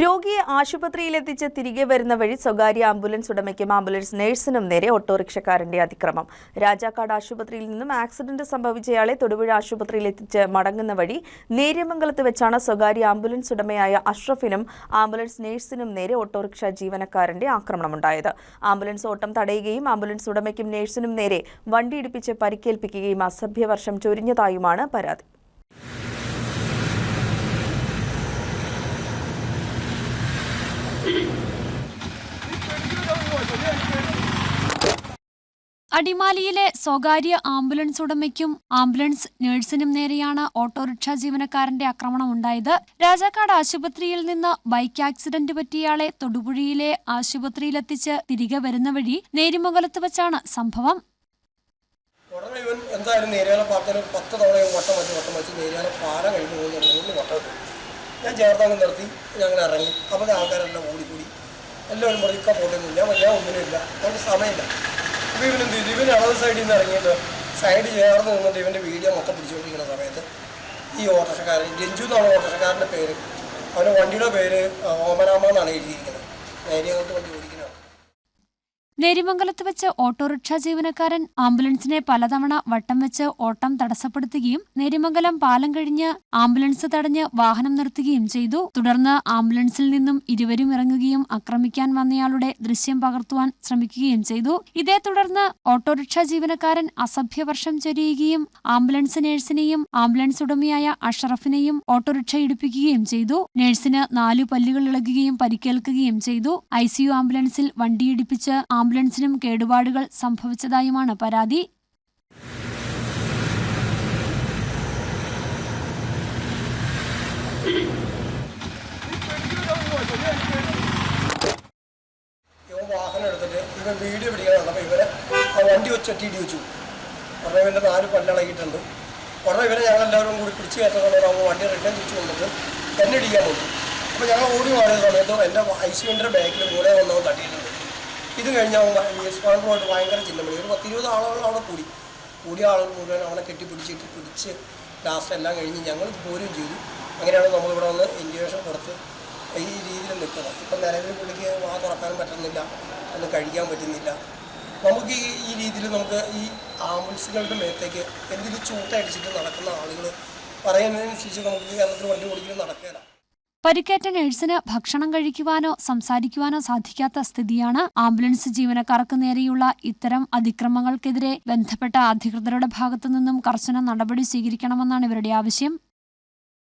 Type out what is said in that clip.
രോഗിയെ ആശുപത്രിയിലെത്തിച്ച് തിരികെ വരുന്ന വഴി സ്വകാര്യ ആംബുലൻസ് ഉടമയ്ക്കും ആംബുലൻസ് നഴ്സിനും നേരെ ഓട്ടോറിക്ഷക്കാരന്റെ അതിക്രമം. രാജാക്കാട് ആശുപത്രിയിൽ നിന്നും ആക്സിഡന്റ് സംഭവിച്ചയാളെ തൊടുപുഴ ആശുപത്രിയിലെത്തിച്ച് മടങ്ങുന്ന വഴി നേര്യമംഗലത്ത് വെച്ചാണ് സ്വകാര്യ ആംബുലൻസ് ഉടമയായ അഷ്റഫിനും ആംബുലൻസ് നഴ്സിനും നേരെ ഓട്ടോറിക്ഷ ജീവനക്കാരന്റെ ആക്രമണമുണ്ടായത്. ആംബുലൻസ് ഓട്ടം തടയുകയും ആംബുലൻസ് ഉടമയ്ക്കും നഴ്സിനും നേരെ വണ്ടിയിടിപ്പിച്ച് പരിക്കേൽപ്പിക്കുകയും അസഭ്യവർഷം ചൊരിഞ്ഞതായുമാണ് പരാതി. അടിമാലിയിലെ സ്വകാര്യ ആംബുലൻസ് ഉടമയ്ക്കും ആംബുലൻസ് നഴ്സിനും നേരെയാണ് ഓട്ടോറിക്ഷ ജീവനക്കാരന്റെ ആക്രമണം ഉണ്ടായത്. രാജാക്കാട് ആശുപത്രിയിൽ നിന്ന് ബൈക്ക് ആക്സിഡന്റ് പറ്റിയയാളെ തൊടുപുഴയിലെ ആശുപത്രിയിലെത്തിച്ച് തിരികെ വരുന്ന വഴി നേരിമംഗലത്ത് വെച്ചാണ് സംഭവം. ഉടനെ ഇവൻ എന്തായാലും തവണയും വട്ടം വട്ടം വെച്ച് മൂന്ന് വട്ടം ഞാൻ ചേർത്തങ്ങ് നിർത്തി ഞങ്ങൾ ഇറങ്ങി. അപ്പോൾ ആൾക്കാരെല്ലാം ഓടിക്കൂടി എല്ലാവരും പറഞ്ഞിക്കാൻ പോട്ടൊന്നും. ഞാൻ ഞാൻ ഒന്നിനില്ല ഇല്ല സമയമില്ല. അപ്പോൾ ഇവൻ എന്ത് ചെയ്തു? ഇവൻ അളവ് സൈഡിൽ നിന്ന് ഇറങ്ങിയിട്ട് സൈഡ് ചേർന്ന് നിന്നിട്ട് ഇവന്റെ വീഡിയോ മൊത്തം പിടിച്ചുകൊണ്ടിരിക്കുന്ന സമയത്ത് ഈ ഓട്ടോഷക്കാരൻ രഞ്ജു എന്നാണ് ഓട്ടോഷക്കാരന്റെ പേര്. അവന്റെ വണ്ടിയുടെ പേര് ഓമനാമ എന്നാണ് എഴുതിയിരിക്കുന്നത്. നേരെ അങ്ങോട്ട് വണ്ടി ഓടിക്കുന്നതാണ് നേരിമംഗലത്ത് വെച്ച് ഓട്ടോറിക്ഷ ജീവനക്കാരൻ ആംബുലൻസിനെ പലതവണ വട്ടം വെച്ച് ഓട്ടം തടസ്സപ്പെടുത്തുകയും നേരിമംഗലം പാലം കഴിഞ്ഞ് ആംബുലൻസ് തടഞ്ഞ് വാഹനം നിർത്തുകയും ചെയ്തു. തുടർന്ന് ആംബുലൻസിൽ നിന്നും ഇരുവരും ഇറങ്ങുകയും ആക്രമിക്കാൻ വന്നയാളുടെ ദൃശ്യം പകർത്തുവാൻ ശ്രമിക്കുകയും ചെയ്തു. ഇതേ തുടർന്ന് ഓട്ടോറിക്ഷ ജീവനക്കാരൻ അസഭ്യവർഷം ചൊരിയുകയും ആംബുലൻസ് നേഴ്സിനെയും ആംബുലൻസ് ഉടമയായ അഷറഫിനെയും ഓട്ടോറിക്ഷ ഇടിപ്പിക്കുകയും ചെയ്തു. നേഴ്സിന് നാലു പല്ലുകൾ ഇളകുകയും പരിക്കേൽക്കുകയും ചെയ്തു. ഐസിയു ആംബുലൻസിൽ വണ്ടിയിടിപ്പിച്ച് ആംബുലൻസിനും കേടുപാടുകൾ സംഭവിച്ചതായുമാണ് പരാതി. വാഹനം വീഡിയോ ഇവരെ വണ്ടി വെച്ച് നാല് ഇവരെ ഞങ്ങൾ എല്ലാവരും കൂടി വണ്ടി എന്നെ ഇടിക്കാൻ പോകും അപ്പോൾ ഞങ്ങൾ ഓടി മാറിയ സമയത്ത് എന്റെ ഐസിയുവിന്റെ ബാക്കിൽ കൂടെ വന്നവൻ തട്ടിയിട്ടുണ്ട്. ഇത് കഴിഞ്ഞ് അവൻ വീൽസ്പാണ്ടറുമായിട്ട് ഭയങ്കര ചില്ലമണി ഒരു പത്തിരുപത് ആളുകൾ അവിടെ കൂടി. കൂടിയ ആളുകൾ മുഴുവൻ അവനെ കെട്ടിപ്പിടിച്ചിട്ട് പിടിച്ച് ലാസ്റ്റ് എല്ലാം കഴിഞ്ഞ് ഞങ്ങൾ പോരും ചെയ്തു. അങ്ങനെയാണ് നമ്മളിവിടെ വന്ന് ഇൻഡിവേഷൻ കൊടുത്ത് ഈ രീതിയിൽ നിൽക്കുന്നത്. ഇപ്പം നിലവിൽ പുള്ളിക്ക് വാ തുറക്കാനും പറ്റുന്നില്ല. ഒന്നും കഴിക്കാൻ പറ്റുന്നില്ല. നമുക്ക് ഈ ഈ രീതിയിൽ നമുക്ക് ഈ ആംബുലൻസുകളുടെ മേത്തേക്ക് എന്തെങ്കിലും ചൂട്ടടിച്ചിട്ട് നടക്കുന്ന ആളുകൾ പറയുന്നതിനനുസരിച്ച് നമുക്ക് കേരളത്തിൽ വണ്ടി ഓടിക്കലും നടക്കില്ല പരിക്കേറ്റ നഴ്സിന് ഭക്ഷണം കഴിക്കുവാനോ സംസാരിക്കുവാനോ സാധിക്കാത്ത സ്ഥിതിയാണ് ആംബുലൻസ് ജീവനക്കാർക്ക് നേരെയുള്ള ഇത്തരം അതിക്രമങ്ങൾക്കെതിരെ ബന്ധപ്പെട്ട അധികൃതരുടെ ഭാഗത്തുനിന്നും കർശന നടപടി സ്വീകരിക്കണമെന്നാണ് ഇവരുടെ ആവശ്യം.